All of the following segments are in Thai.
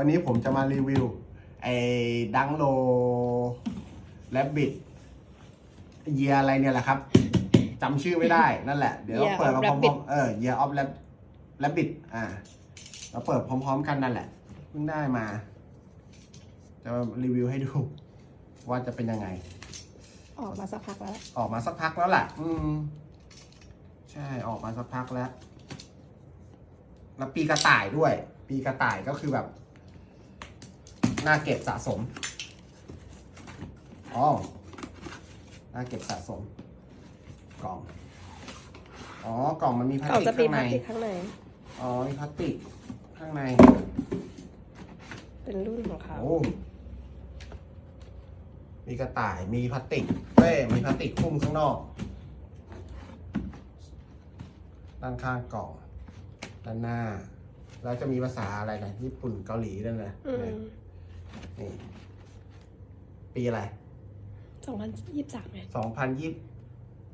วันนี้ผมจะมารีวิว ไอ้ดังโลแลบบิดเยียอะไรเนี่ยแหละครับจำชื่อไม่ได้นั่นแหละ เดี๋ยว Year เปิด of มาพร้อ Rabbit มๆเออเยียออฟแลบแลบบิดอ่าเราเปิดพร้อม ๆ กันนั่นแหละเพิ่งได้มา จะมารีวิวให้ดู ว่าจะเป็นยังไง ออกมาสักพักแล้ว ออกมาสักพักแล้วแหละอืม ใช่ออกมาสักพักแล้ว แล้วปีกระต่ายด้วย ปีกระต่ายก็คือแบบ น่าเก็บสะสมอ๋อน่าเก็บสะสม กล่อง อ๋อ กล่องมันมีพลาสกล่องติกจะปีข้างพในลาสติกข้างใน อ๋อ มีพลาสติกข้างใน เป็นรุ่นของเขา โอ้ มีกระต่าย มีพลาสติกเว้ยมีพลาสติกหุ้มข้างนอก ด้านข้างกล่อง ด้านหน้า แล้วจะมีภาษาอะไรนะญี่ปุ่น เกาหลีนั่นแหละอืม นี่ ปีอะไรสองพันยี่สิบสามไงสองพันยี่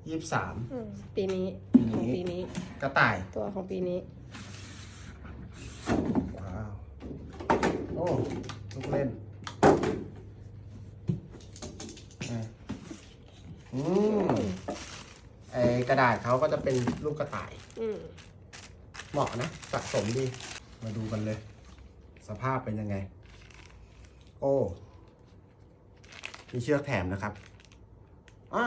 ยี่สาม อืมปีนี้ปีนี้ของปีนี้ กระต่าย ตัวของปีนี้ ว้าว โอ้ลูกเล่นอะอืมไอกระดาษเขาก็จะเป็นลูกกระต่าย อืมเหมาะนะ สะสมดี มาดูกันเลย สภาพเป็นยังไง โอ้มีเชือกแถมนะครับอ่า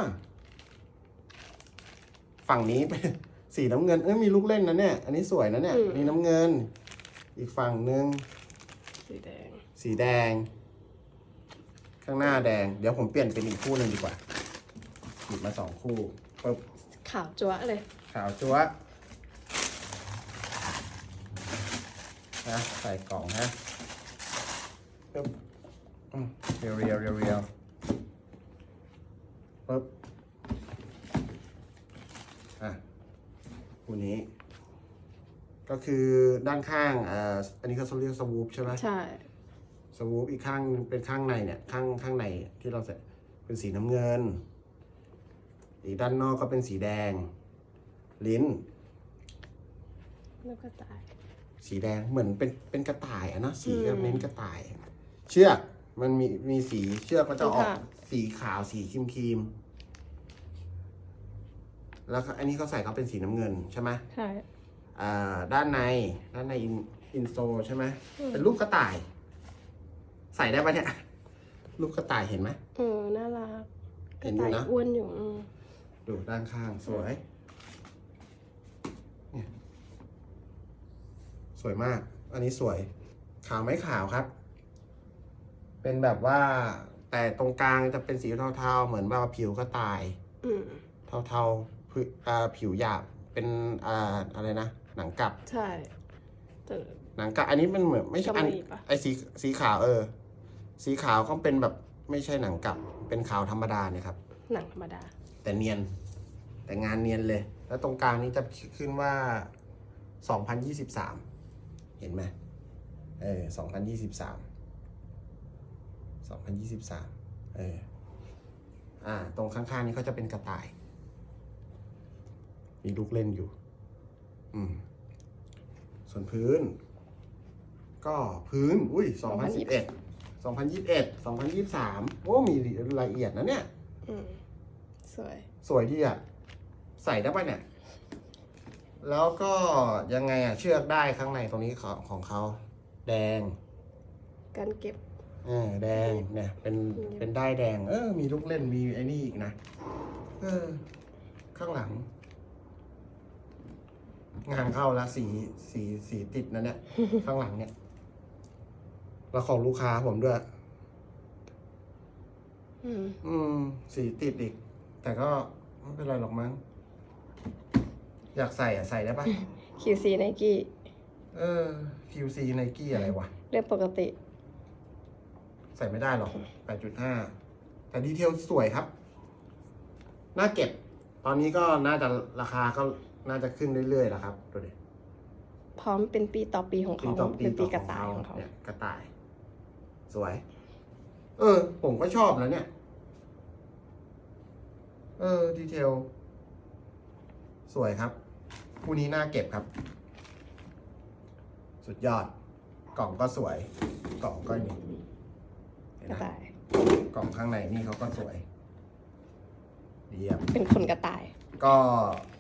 ฝั่งนี้เป็นสีน้ำเงิน เอ้ยมีลูกเล่นนะเนี่ย อันนี้สวยนะเนี่ยมีน้ำเงิน อีกฝั่งหนึ่งสีแดง สีแดง ข้างหน้าแดง เดี๋ยวผมเปลี่ยนเป็นอีกคู่หนึ่งดีกว่าหยิบมาสองคู่ปึ๊บ ขาวจั๊วะเลย ขาวจั๊วะนะใส่กล่องฮะปึ๊บอืม เรียวเรียวเรียวเรียวปึ๊บอะคู่นี้ ก็คือด้านข้างอ่าอันนี้เขาเรียกสวูปใช่ไหมใช่ สวูปอีกข้างเป็นข้างในเนี่ย ข้างข้างในที่เราใส่เป็นสีน้ำเงิน อีกด้านนอกก็เป็นสีแดง ลิ้น แล้วก็ตาย สีแดงเหมือนเป็นเป็นกระต่ายอะเนอะสีอืมก็เน้นกระต่าย เชือก มันมีมีสีเชือกก็จะออกค่ะสีขาวสีครีมครีมแล้วก็อันนี้เขาใส่เขาเป็นสีน้ำเงินใช่ไหมใช่อ่าด้านในด้านในอินอินโซใช่ไหมอืมเป็นรูปกระต่าย ใส่ได้ปะเนี่ยรูปกระต่ายเห็นไหมเออน่ารักเห็นอยู่นะกระต่าอ้วนอยู่อืมดูด้านข้างสวยเนี่ยสวยมาก อันนี้สวย ขาวไหม่ขาวครับ เป็นแบบว่า แต่ตรงกลางจะเป็นสีเทาๆ เหมือนแบบว่าผิวกระต่าย อืมเทาๆผิวอ่าผิวหยาบเป็นอ่าอะไรนะหนังกลับ ใช่แต่ หนังกลับอันนี้มันเหมือนไม่ใช่อันกำมะหยี่ปะ ไอสีสีขาวเออ สีขาวก็เป็นแบบไม่ใช่หนังกลับ เป็นขาวธรรมดาเนี่ยครับ หนังธรรมดา แต่เนียน แต่งานเนียนเลย แล้วตรงกลางนี้จะขึ้นว่า 2023 เห็นไหมเออ2023 2023 เออ อ่า ตรงข้างๆนี้ก็จะเป็นกระต่าย มีลูกเล่นอยู่ อืม ส่วนพื้น ก็พื้น อุ้ย 2021 2021 2023 โอ้ มีรายละเอียดนะเนี่ย อืม สวย สวยดีอะ ใส่ได้ปะเนี่ย แล้วก็ยังไงอะ เชือกได้ข้างในตรงนี้ของของเขา แดง การเก็บ เออแดงเนี่ยเป็นเป็นได้ายแดง เออ มีลูกเล่นมีไอ้นี่อีกนะ เออ ข้างหลัง งานเข้าแล้วสีสีสีติดนะเนี่ย ข้างหลังเนี่ย แล้วของลูกค้าผมด้วย อืมอืม สีติดอีก แต่ก็ไม่เป็นไรหรอกมั้ง อยากใส่อะใส่ได้ปะ QC Nike เออ QC Nike อะไรวะ เรื่องปกติ ใส่ไม่ได้หรอก 8.5 แต่ดีเทลสวยครับ น่าเก็บ ตอนนี้ก็น่าจะราคาก็น่าจะขึ้นเรื่อยๆแล้วครับดูดิพร้อมเป็นปีต่อปีของปีเขาต่อปีเป็นต่ปีอกระต่ายของเขาเนี่ยกระต่าย สวย เออ ผมก็ชอบนะเนี่ย เออ ดีเทล สวยครับ คู่นี้น่าเก็บครับ สุดยอด กล่องก็สวย กล่องก็นี่เห็น กระไหมต่าย กล่องข้างในนี่เขาก็สวยเยี่ยมเป็นคนกระต่าย ก็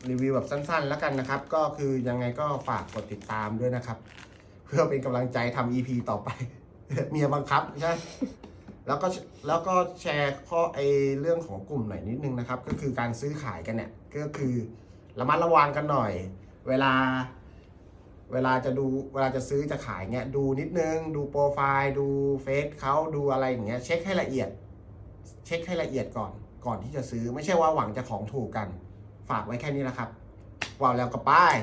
รีวิวแบบสั้นๆ แล้วกันนะครับ ก็คือยังไงก็ฝากกดติดตามด้วยนะครับ เพื่อเป็นกำลังใจทำ EP ต่อไป เมียบังคับใช่ แล้วก็แล้วก็แชร์ข้อไอเรื่องของกลุ่มหน่อยนิดนึงนะครับ ก็คือการซื้อขายกันเนี่ย ก็คือระมัดระวังกันหน่อย เวลา เวลาจะดูเวลาจะซื้อจะขายเงี้ยดูนิดนึง ดูโปรไฟล์ ดูเฟซเขาดูอะไรอย่างเงี้ยเช็คให้ละเอียด เช็คให้ละเอียดก่อน ก่อนที่จะซื้อไม่ใช่ว่าหวังจะของถูกกัน ฝากไว้แค่นี้แหละครับว่าวแล้วก็ไป้าย